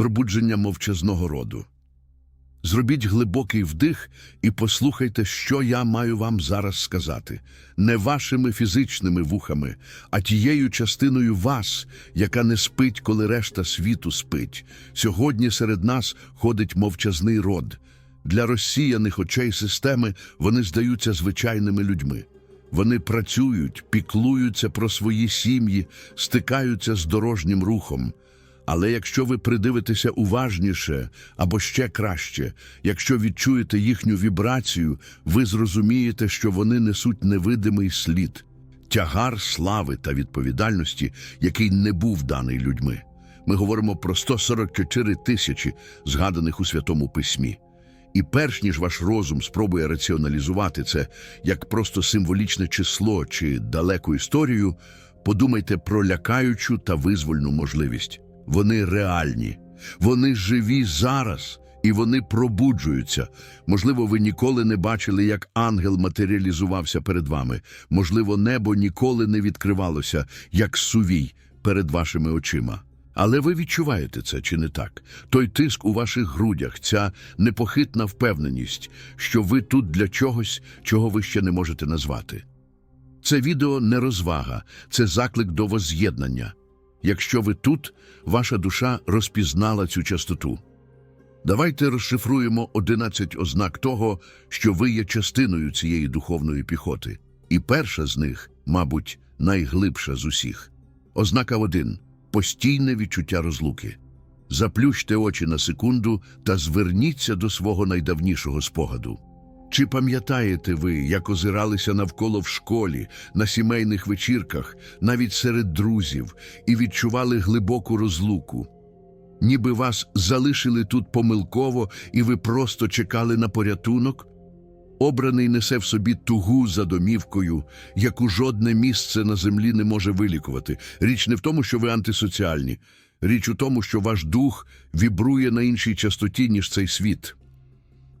пробудження мовчазного роду. Зробіть глибокий вдих і послухайте, що я маю вам зараз сказати, не вашими фізичними вухами, а тією частиною вас, яка не спить, коли решта світу спить. Сьогодні серед нас ходить мовчазний род. Для розсіяних очей системи вони здаються звичайними людьми. Вони працюють, піклуються про свої сім'ї, стикаються з дорожнім рухом. Але якщо ви придивитеся уважніше або ще краще, якщо відчуєте їхню вібрацію, ви зрозумієте, що вони несуть невидимий слід, тягар слави та відповідальності, який не був даний людьми. Ми говоримо про 144 тисячі, згаданих у Святому Письмі. І перш ніж ваш розум спробує раціоналізувати це як просто символічне число чи далеку історію, подумайте про лякаючу та визвольну можливість. Вони реальні, вони живі зараз, і вони пробуджуються. Можливо, ви ніколи не бачили, як ангел матеріалізувався перед вами. Можливо, небо ніколи не відкривалося, як сувій перед вашими очима. Але ви відчуваєте це чи не так? Той тиск у ваших грудях, ця непохитна впевненість, що ви тут для чогось, чого ви ще не можете назвати. Це відео не розвага, це заклик до воз'єднання. Якщо ви тут, ваша душа розпізнала цю частоту. Давайте розшифруємо 11 ознак того, що ви є частиною цієї духовної піхоти. І перша з них, мабуть, найглибша з усіх. Ознака 1. Постійне відчуття розлуки. Заплющте очі на секунду та зверніться до свого найдавнішого спогаду. Чи пам'ятаєте ви, як озиралися навколо в школі, на сімейних вечірках, навіть серед друзів, і відчували глибоку розлуку? Ніби вас залишили тут помилково, і ви просто чекали на порятунок? Обраний несе в собі тугу за домівкою, яку жодне місце на землі не може вилікувати. Річ не в тому, що ви антисоціальні. Річ у тому, що ваш дух вібрує на іншій частоті, ніж цей світ.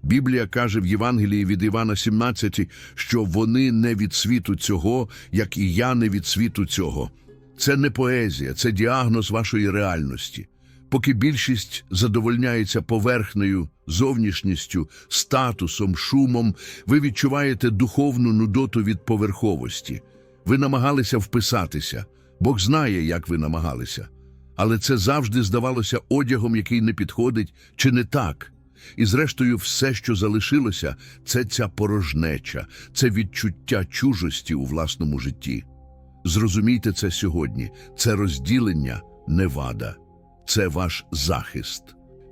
Біблія каже в Євангелії від Івана 17, що вони не від світу цього, як і я не від світу цього. Це не поезія, це діагноз вашої реальності. Поки більшість задовольняється поверхнею, зовнішністю, статусом, шумом, ви відчуваєте духовну нудоту від поверховості. Ви намагалися вписатися. Бог знає, як ви намагалися. Але це завжди здавалося одягом, який не підходить, чи не так. І зрештою, все, що залишилося, це ця порожнеча, це відчуття чужості у власному житті. Зрозумійте це сьогодні. Це розділення не вада, це ваш захист.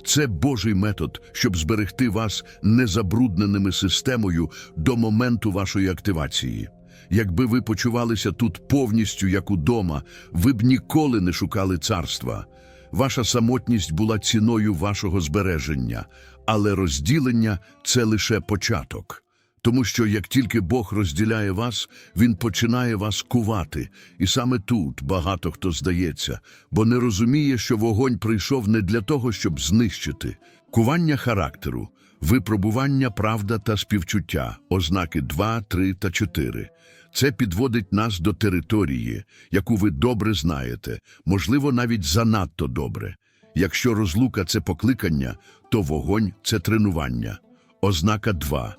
Це Божий метод, щоб зберегти вас незабрудненими системою до моменту вашої активації. Якби ви почувалися тут повністю як удома, ви б ніколи не шукали царства. Ваша самотність була ціною вашого збереження, але розділення це лише початок. Тому що як тільки Бог розділяє вас, Він починає вас кувати. І саме тут багато хто здається, бо не розуміє, що вогонь прийшов не для того, щоб знищити. Кування характеру, випробування, правда та співчуття, ознаки 2, 3 та 4. Це підводить нас до території, яку ви добре знаєте, можливо, навіть занадто добре. Якщо розлука це покликання, то вогонь це тренування. Ознака 2.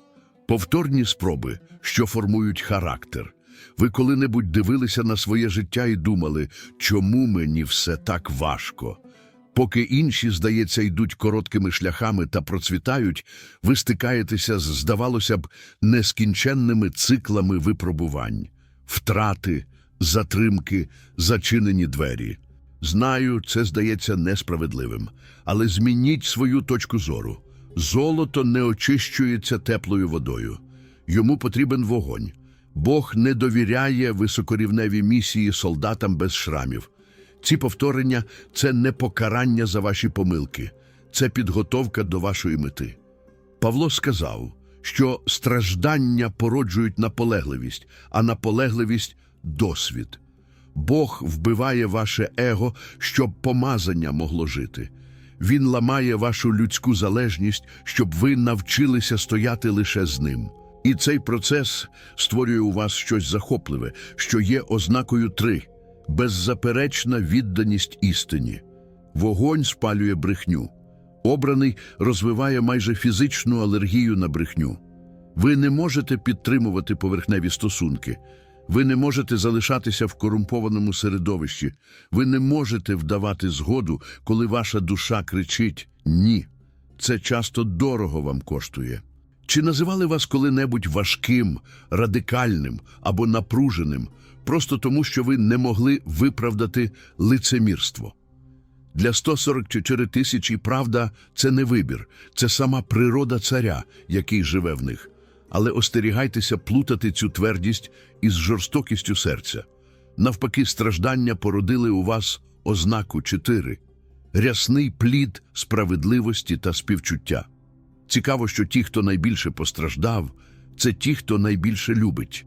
Повторні спроби, що формують характер. Ви коли-небудь дивилися на своє життя і думали, чому мені все так важко? Поки інші, здається, йдуть короткими шляхами та процвітають, ви стикаєтеся з, здавалося б, нескінченними циклами випробувань, втрати, затримки, зачинені двері. Знаю, це здається несправедливим, але змініть свою точку зору. Золото не очищується теплою водою. Йому потрібен вогонь. Бог не довіряє високорівневі місії солдатам без шрамів. Ці повторення це не покарання за ваші помилки, це підготовка до вашої мети. Павло сказав, що страждання породжують наполегливість, а наполегливість досвід. Бог вбиває ваше его, щоб помазання могло жити. Він ламає вашу людську залежність, щоб ви навчилися стояти лише з ним. І цей процес створює у вас щось захопливе, що є ознакою три беззаперечна відданість істині. Вогонь спалює брехню. Обраний розвиває майже фізичну алергію на брехню. Ви не можете підтримувати поверхневі стосунки. Ви не можете залишатися в корумпованому середовищі. Ви не можете вдавати згоду, коли ваша душа кричить «Ні». Це часто дорого вам коштує. Чи називали вас коли-небудь важким, радикальним або напруженим, просто тому, що ви не могли виправдати лицемірство? Для 144 тисячі правда – це не вибір, це сама природа царя, який живе в них. Але остерігайтеся плутати цю твердість із жорстокістю серця. Навпаки, страждання породили у вас ознаку чотири – рясний плід справедливості та співчуття. Цікаво, що ті, хто найбільше постраждав, це ті, хто найбільше любить.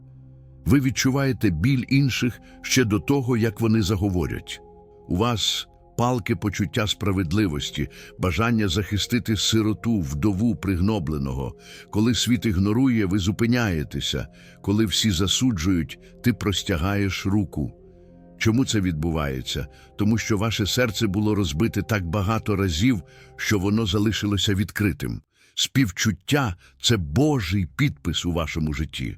Ви відчуваєте біль інших ще до того, як вони заговорять. У вас палке почуття справедливості, бажання захистити сироту, вдову пригнобленого. Коли світ ігнорує, ви зупиняєтеся. Коли всі засуджують, ти простягаєш руку. Чому це відбувається? Тому що ваше серце було розбите так багато разів, що воно залишилося відкритим. Співчуття це Божий підпис у вашому житті.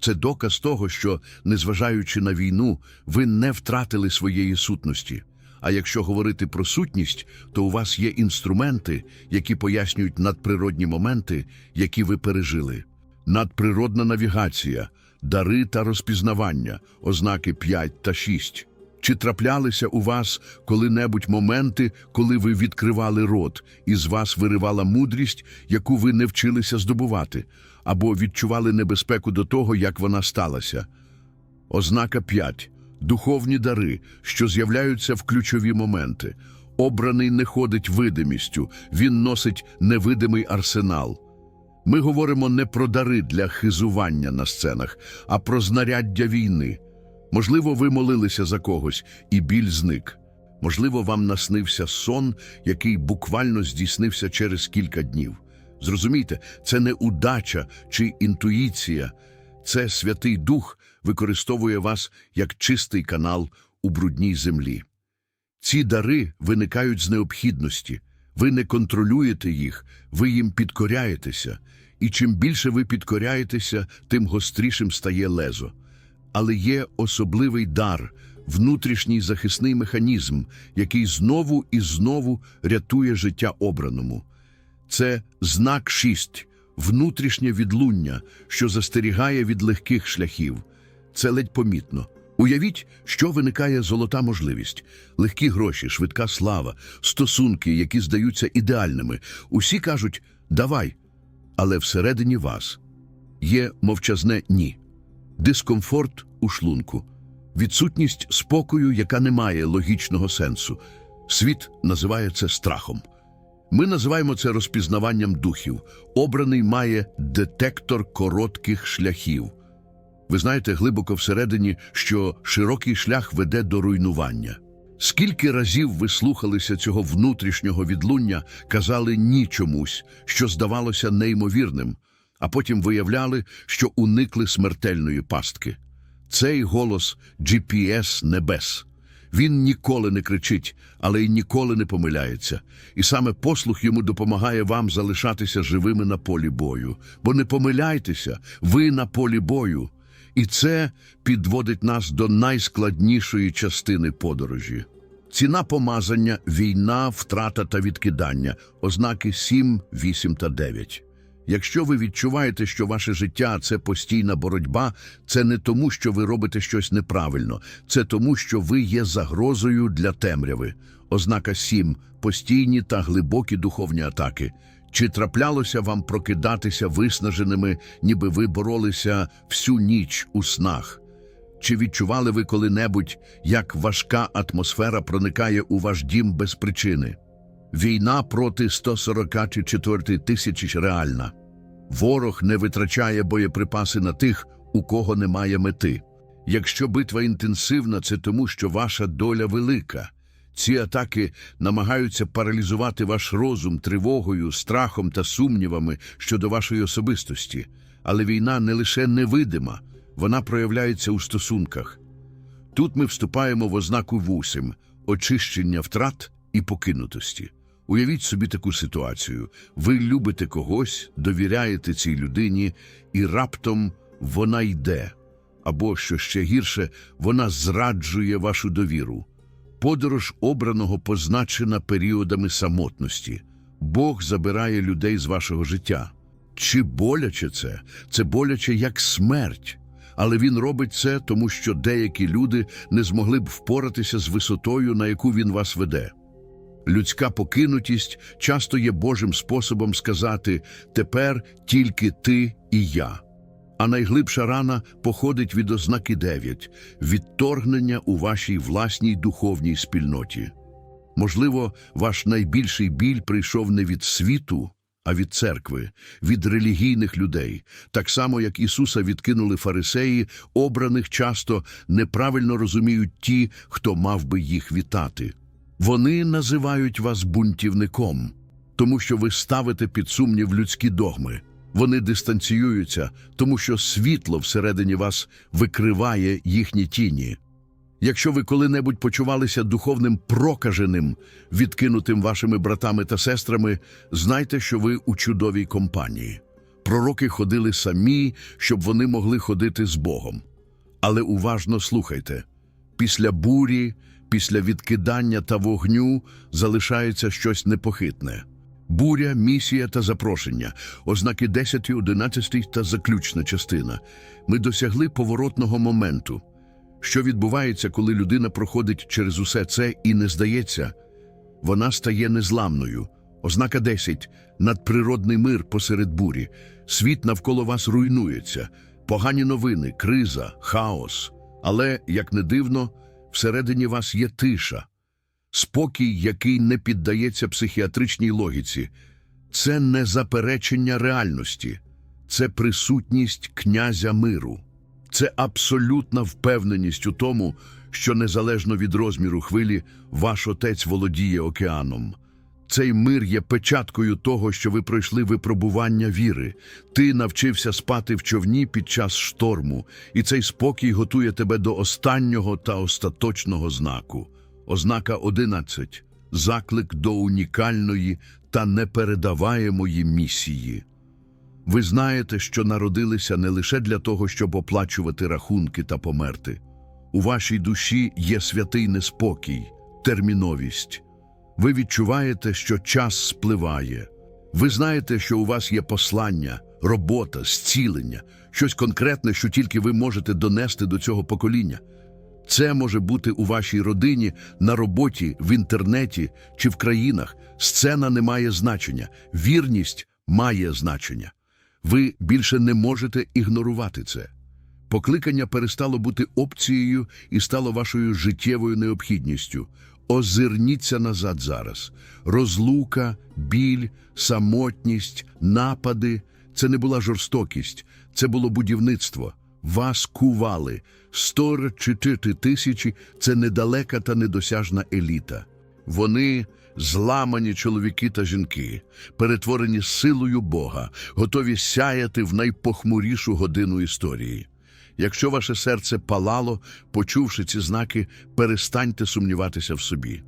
Це доказ того, що, незважаючи на війну, ви не втратили своєї сутності. А якщо говорити про сутність, то у вас є інструменти, які пояснюють надприродні моменти, які ви пережили. Надприродна навігація, дари та розпізнавання, ознаки 5 та 6. Чи траплялися у вас коли-небудь моменти, коли ви відкривали рот, і з вас виривала мудрість, яку ви не вчилися здобувати, або відчували небезпеку до того, як вона сталася? Ознака 5. Духовні дари, що з'являються в ключові моменти. Обраний не ходить видимістю, він носить невидимий арсенал. Ми говоримо не про дари для хизування на сценах, а про знаряддя війни. Можливо, ви молилися за когось, і біль зник. Можливо, вам наснився сон, який буквально здійснився через кілька днів. Зрозумійте, це не удача чи інтуїція, це Святий Дух використовує вас як чистий канал у брудній землі. Ці дари виникають з необхідності. Ви не контролюєте їх, ви їм підкоряєтеся. І чим більше ви підкоряєтеся, тим гострішим стає лезо. Але є особливий дар, внутрішній захисний механізм, який знову і знову рятує життя обраному. Це знак 6 – внутрішнє відлуння, що застерігає від легких шляхів. Це ледь помітно. Уявіть, що виникає золота можливість. Легкі гроші, швидка слава, стосунки, які здаються ідеальними. Усі кажуть «давай», але всередині вас є мовчазне «ні». Дискомфорт у шлунку, відсутність спокою, яка не має логічного сенсу. Світ називає це страхом. Ми називаємо це розпізнаванням духів. Обраний має детектор коротких шляхів. Ви знаєте глибоко всередині, що широкий шлях веде до руйнування. Скільки разів ви слухалися цього внутрішнього відлуння, казали ні чомусь, що здавалося неймовірним, а потім виявляли, що уникли смертельної пастки. Цей голос GPS небес. Він ніколи не кричить, але й ніколи не помиляється. І саме послух йому допомагає вам залишатися живими на полі бою. Бо не помиляйтеся, ви на полі бою. І це підводить нас до найскладнішої частини подорожі. Ціна помазання, війна, втрата та відкидання, ознаки 7, 8 та 9. Якщо ви відчуваєте, що ваше життя це постійна боротьба, це не тому, що ви робите щось неправильно, це тому, що ви є загрозою для темряви. Ознака 7. постійні та глибокі духовні атаки. Чи траплялося вам прокидатися виснаженими, ніби ви боролися всю ніч у снах? Чи відчували ви коли-небудь, як важка атмосфера проникає у ваш дім без причини? Війна проти 144 тисячі реальна. Ворог не витрачає боєприпаси на тих, у кого немає мети. Якщо битва інтенсивна, це тому, що ваша доля велика. Ці атаки намагаються паралізувати ваш розум тривогою, страхом та сумнівами щодо вашої особистості. Але війна не лише невидима, вона проявляється у стосунках. Тут ми вступаємо в ознаку вусім очищення втрат і покинутості. Уявіть собі таку ситуацію. Ви любите когось, довіряєте цій людині, і раптом вона йде. Або, що ще гірше, вона зраджує вашу довіру. Подорож обраного позначена періодами самотності. Бог забирає людей з вашого життя. Чи боляче це? Це боляче як смерть. Але він робить це, тому що деякі люди не змогли б впоратися з висотою, на яку він вас веде. Людська покинутість часто є Божим способом сказати «тепер тільки ти і я». А найглибша рана походить від ознаки 9 – відторгнення у вашій власній духовній спільноті. Можливо, ваш найбільший біль прийшов не від світу, а від церкви, від релігійних людей. Так само, як Ісуса відкинули фарисеї, обраних часто неправильно розуміють ті, хто мав би їх вітати. Вони називають вас бунтівником, тому що ви ставите під сумнів людські догми. Вони дистанціюються, тому що світло всередині вас викриває їхні тіні. Якщо ви коли-небудь почувалися духовним прокаженим, відкинутим вашими братами та сестрами, знайте, що ви у чудовій компанії. Пророки ходили самі, щоб вони могли ходити з Богом. Але уважно слухайте: після бурі, після відкидання та вогню залишається щось непохитне. Буря, місія та запрошення, ознаки 10, 11 та заключна частина. Ми досягли поворотного моменту. Що відбувається, коли людина проходить через усе це і не здається? Вона стає незламною. Ознака 10. Надприродний мир посеред бурі. Світ навколо вас руйнується. Погані новини, криза, хаос. Але, як не дивно, всередині вас є тиша. Спокій, який не піддається психіатричній логіці. Це не заперечення реальності. Це присутність князя миру. Це абсолютна впевненість у тому, що незалежно від розміру хвилі, ваш отець володіє океаном. Цей мир є печаткою того, що ви пройшли випробування віри. Ти навчився спати в човні під час шторму, і цей спокій готує тебе до останнього та остаточного знаку. Ознака 11. Заклик до унікальної та непередаваємої місії. Ви знаєте, що народилися не лише для того, щоб оплачувати рахунки та померти. У вашій душі є святий неспокій, терміновість. Ви відчуваєте, що час спливає. Ви знаєте, що у вас є послання, робота, зцілення, щось конкретне, що тільки ви можете донести до цього покоління. Це може бути у вашій родині, на роботі, в інтернеті чи в країнах. Сцена не має значення, вірність має значення. Ви більше не можете ігнорувати це. Покликання перестало бути опцією і стало вашою життєвою необхідністю. Озирніться назад зараз. Розлука, біль, самотність, напади це не була жорстокість, це було будівництво. Вас кували. Сто чи чити тисячі це недалека та недосяжна еліта. Вони зламані чоловіки та жінки, перетворені силою Бога, готові сяяти в найпохмурішу годину історії. Якщо ваше серце палало, почувши ці знаки, перестаньте сумніватися в собі.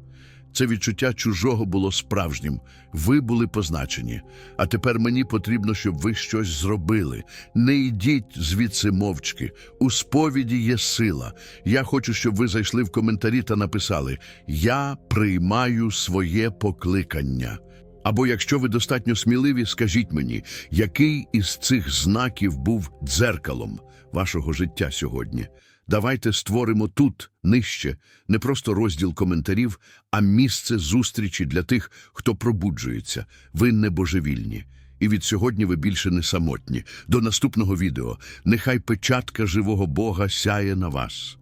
Це відчуття чужого було справжнім. Ви були позначені. А тепер мені потрібно, щоб ви щось зробили. Не йдіть звідси мовчки. У сповіді є сила. Я хочу, щоб ви зайшли в коментарі та написали Я приймаю своє покликання. Або якщо ви достатньо сміливі, скажіть мені, який із цих знаків був дзеркалом вашого життя сьогодні. Давайте створимо тут, нижче, не просто розділ коментарів, а місце зустрічі для тих, хто пробуджується. Ви не божевільні. І від сьогодні ви більше не самотні. До наступного відео. Нехай печатка живого Бога сяє на вас.